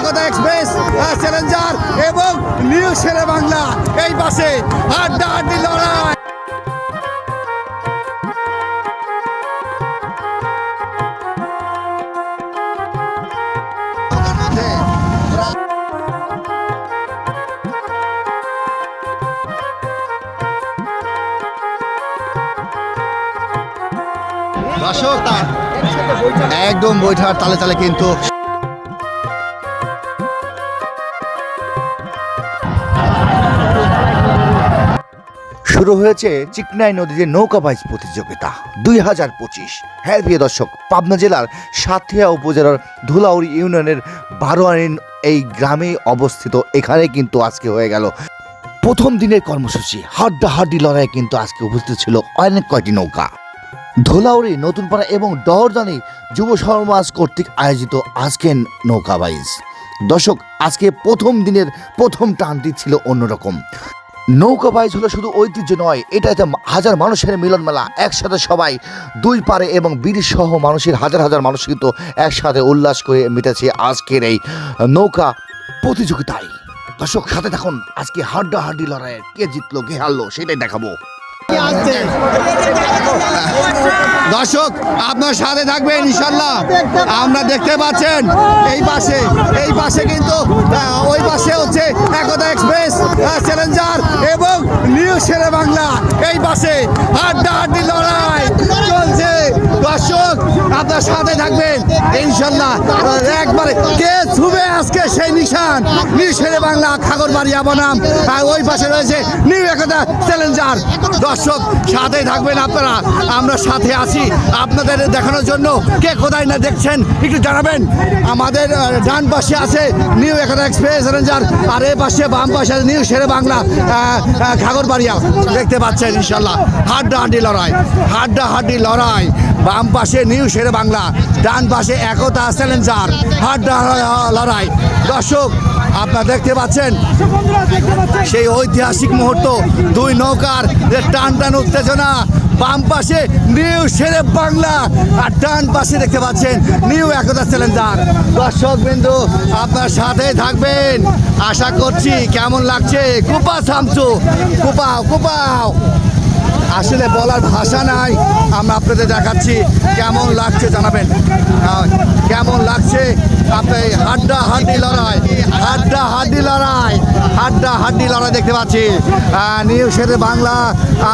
একতা express challenger এবং new Shere Bangla এই পাশে হাড্ডা হাড্ডি লড়াই। একদম বৈঠার তালে তালে কিন্তু শুরু হয়েছে চিকনাই নদীতে নৌকা বাইচ প্রতিযোগিতা। দুই হাজার পঁচিশ। হ্যাঁ প্রিয় দর্শক, পাবনা জেলার সাথিয়া উপজেলার ধুলাউড়ি ইউনিয়নের বারোয়ারিন এই গ্রামে অবস্থিত। এখানে কিন্তু আজকে হয়ে গেল প্রথম দিনের কর্মসূচি। হাড্ডা হাড্ডি লড়াই কিন্তু আজকে উপস্থিত ছিল অনেক কয়টি নৌকা। ধুলাউড়ি, নতুনপাড়া এবং দহরদানি যুব সমাজ কর্তৃক আয়োজিত আজকের নৌকা বাইজ দর্শক, আজকে প্রথম দিনের প্রথম টানটি ছিল অন্যরকম। নৌকা বাইজ হলো শুধু ঐতিহ্য নয়, এটা একটা হাজার মানুষের মিলন মেলা। একসাথে সবাই দুই পারে এবং সহ মানুষের হাজার হাজার মানুষ কিন্তু একসাথে উল্লাস করে মেতেছে আজকের এই নৌকা প্রতিযোগিতায়। দর্শক, সাথে থাকুন, আজকে হাড্ডা হাড্ডি লড়াইয়ের কে জিতলো, কে হারলো, সেটাই দেখাবো। দর্শক, আপনার সাথে থাকবেন ইনশাল্লাহ আমরা দেখতে পাচ্ছেন, এই পাশে এই পাশে কিন্তু ওই পাশে হচ্ছে একতা এক্সপ্রেস চ্যালেঞ্জার। এবং নিউ শেরে বাংলা এই পাশে হাড্ডা হাড্ডি লড়াই চলছে। দর্শক, আপনার সাথে থাকবেন। ইনশাল্লাহ একবারে কে ছুবে? আজকে সেই নিশান নিউ শেরে বাংলা খাগরবাড়িয়া বনাম আর ওই পাশে রয়েছে নিউ একতা চ্যালেঞ্জার। দর্শক সাথে থাকবেন আপনারা। আমরা সাথে আছি আপনাদের দেখানোর জন্য। কে কোথায় না দেখছেন, একটু জানাবেন। আমাদের ডান পাশে আছে নিউ একতা এক্সপ্রেস চ্যালেঞ্জার। আর এ পাশে বাম পাশে নিউ শেরে বাংলা খাগরবাড়িয়া দেখতে পাচ্ছেন, ইনশাল্লাহ। হাড্ডা হাড্ডি লড়াই, হাড্ডা হাড্ডি লড়াই। বাম পাশে নিউ শেরে বাংলা, ডান পাশে একতা চ্যালেঞ্জার। হাড্ডা লড়াই। দর্শক, আপনারা দেখতে পাচ্ছেন? সেই ঐতিহাসিক মুহূর্ত, দুই নৌকার যে টান টান উত্তেজনা, বাম পাশে নিউ শেরে বাংলা, আর ডান পাশে দেখতে পাচ্ছেন নিউ একতা চ্যালেঞ্জার দর্শক বিন্দু, আপনার সাথে থাকবেন। আশা করছি কেমন লাগছে? কুপা থামচু কুপাও কুপাও। আসলে বলার ভাষা নাই, আমরা আপনাদের দেখাচ্ছি কেমন লাগছে জানাবেন। কেমন লাগছে? আপনি হাড্ডা হাড্ডি লড়াই হাড্ডা হাড্ডি লড়াই হাড্ডা হাড্ডি লড়াই দেখতে পাচ্ছি। নিউ শেরে বাংলা,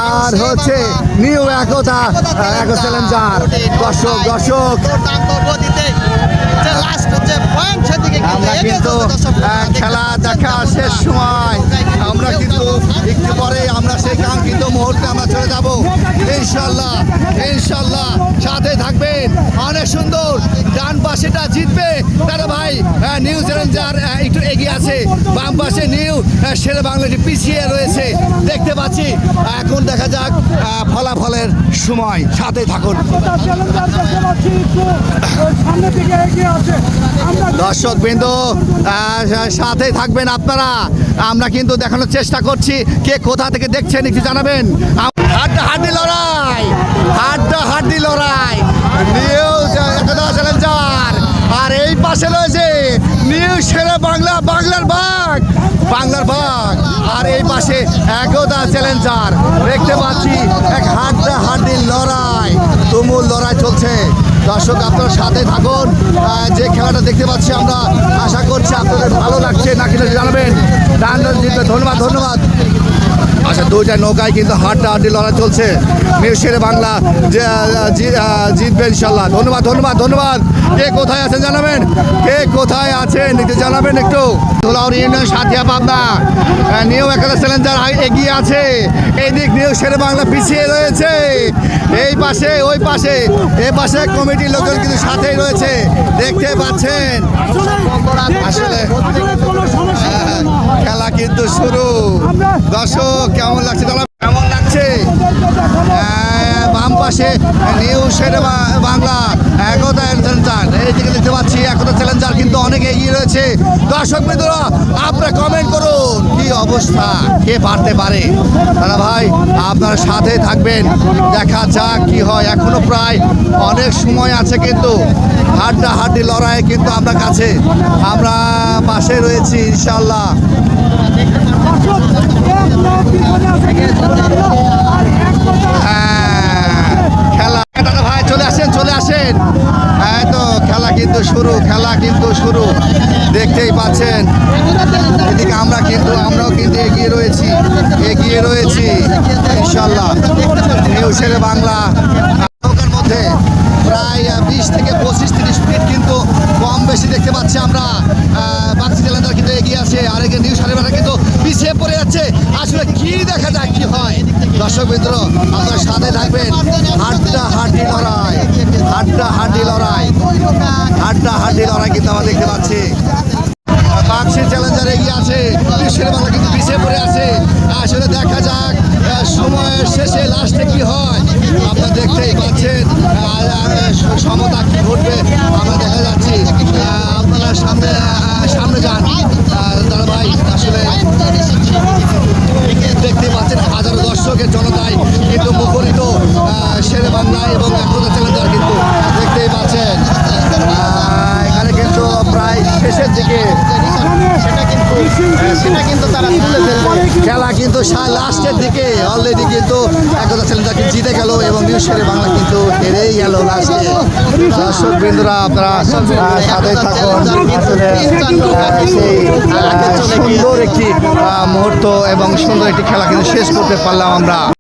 আর হচ্ছে নিউ একতা একতা দর্শক দর্শক। আমরা কিন্তু খেলা দেখা শেষ সময়। আমরা কিন্তু একটু পরে আমরা সেই কাঙ্ক্ষিত মুহূর্তে আমরা চলে যাব। ইনশাল্লাহ ইনশাল্লাহ সাথে থাকবেন। অনেক সুন্দর ডান পাশেটা জিতবে। তারা ভাই নিউজিল্যান্ড নিউ চ্যালেঞ্জার আহ, একটু এগিয়ে আছে। বাম পাশে নিউ শেরে বাংলাটি পিছিয়ে রয়েছে। দেখতে পাচ্ছি, এখন দেখা যাক ফলাফলের সময়। সাথে থাকুন। দর্শক বিন্দু সাথে থাকবেন আপনারা। আমরা কিন্তু দেখানোর চেষ্টা করছি, কে কোথা থেকে দেখছেন একটু জানাবেন। হাড্ডা হাড্ডি লড়াই। হাড্ডা হাড্ডি লড়াই চ্যালেঞ্জার। আর এই পাশে রয়েছে নিউজ সেরে বাংলা, বাংলার বাঘ। বাংলার বাঘ। আর এই পাশে একদা চ্যালেঞ্জার। দেখতে পাচ্ছি এক হাড্ডা হাড্ডি লড়াই। তুমুল লড়াই চলছে। দর্শক, আপনার সাথে থাকুন। যে খেলাটা দেখতে পাচ্ছি আমরা, আশা করছি আপনাদের ভালো লাগছে। নাকি জানাবেন? ধন্যবাদ ধন্যবাদ। আচ্ছা দুইটা নৌকায় কিন্তু হাড্ডা হাড্ডি লড়াই চলছে। মিরশেরে বাংলা জিতবে ইনশাল্লাহ ধন্যবাদ ধন্যবাদ ধন্যবাদ। কে কোথায় আছেন জানাবেন? কে কোথায় আছেন? একটু জানাবেন একটু। ধুলাউড়ি ইউনিয়ন সাথিয়া পাবনা। নিউ একাদশ চ্যালেঞ্জার এগিয়ে আছে। এই দিক নিউ শেরে বাংলা পিছিয়ে রয়েছে। এই পাশে, ওই পাশে, এ পাশে কমিটির লোকজন কিন্তু সাথেই রয়েছে। দেখতে পাচ্ছেন। আসলে কোনো সমস্যা হ্যাঁ, খেলা কিন্তু শুরু। দর্শক কেমন লাগছে? দাদা কেমন লাগছে? হ্যাঁ, বাম পাশে নিউ শেরে বাংলা একতা চ্যালেঞ্জার এই দিকে দেখতে পাচ্ছি একতা চ্যালেঞ্জার কিন্তু অনেক এগিয়ে রয়েছে। দর্শক বিন্দুরা আপনারা কমেন্ট করুন কি অবস্থা? কে পারতে পারে? দাদা ভাই আপনার সাথে থাকবেন। দেখা যাক কি হয়। এখনও প্রায় অনেক সময় আছে কিন্তু হাড্ডা হাড্ডি লড়াই কিন্তু আমরা কাছে। আমরা পাশে রয়েছি ইনশাল্লাহ ভাই চলে আসেন চলে আসেন। হ্যাঁ তো, খেলা কিন্তু শুরু, খেলা কিন্তু শুরু। দেখতেই পাচ্ছেন। এদিকে আমরা কিন্তু, আমরাও কিন্তু এগিয়ে রয়েছি এগিয়ে রয়েছি, ইনশাল্লাহ। নিউজের বাংলা নৌকার মধ্যে প্রায় বিশ থেকে পঁচিশ তিরিশ ফিট কিন্তু কম বেশি দেখতে পাচ্ছি আমরা বাক্সি জেলাদার কিন্তু এগিয়ে আছে আর এগিয়ে নিউজ সারেবারা কিন্তু পিছিয়ে পড়ে যাচ্ছে আসলে কি দেখা যায় কি হয়। দর্শক মিত্র আপনার সাথে থাকবেন হাড্ডা হাড্ডি লড়াই, হাড্ডা হাড্ডি লড়াই, হাড্ডা হাড্ডি লড়াই কিন্তু আমরা দেখতে পাচ্ছি। বাক্সি চ্যালেঞ্জার এগিয়ে আছে, বিশ্বের বাংলা কিন্তু পিছিয়ে পড়ে আছে। আসলে দেখা যাক সময়ের শেষে লাস্টে কি হয়। আপনারা দেখতেই পাচ্ছেন সমতা কি ঘটবে, আমরা দেখা যাচ্ছি। আপনারা সামনে সামনে যান। দাদা ভাই, আসলে দেখতে পাচ্ছেন হাজারো দর্শকের জনতায় কিন্তু মুখরিত শেরে বাংলা এবং একতা চ্যালেঞ্জার কিন্তু দেখতেই পাচ্ছেন আহ, এখানে কিন্তু প্রায় শেষের দিকে সেটা কিন্তু সেটা কিন্তু তারা তুলে ফেলবে খেলা কিন্তু লাস্টের দিকে অলরেডি কিন্তু একদা ছেলেটা জিতে গেল এবং শেরে বাংলা কিন্তু হেরেই গেল লাস্টে। দর্শক আপনারা সাথে থাকুন। সুন্দর একটি মুহূর্ত এবং সুন্দর একটি খেলা কিন্তু শেষ করতে পারলাম আমরা।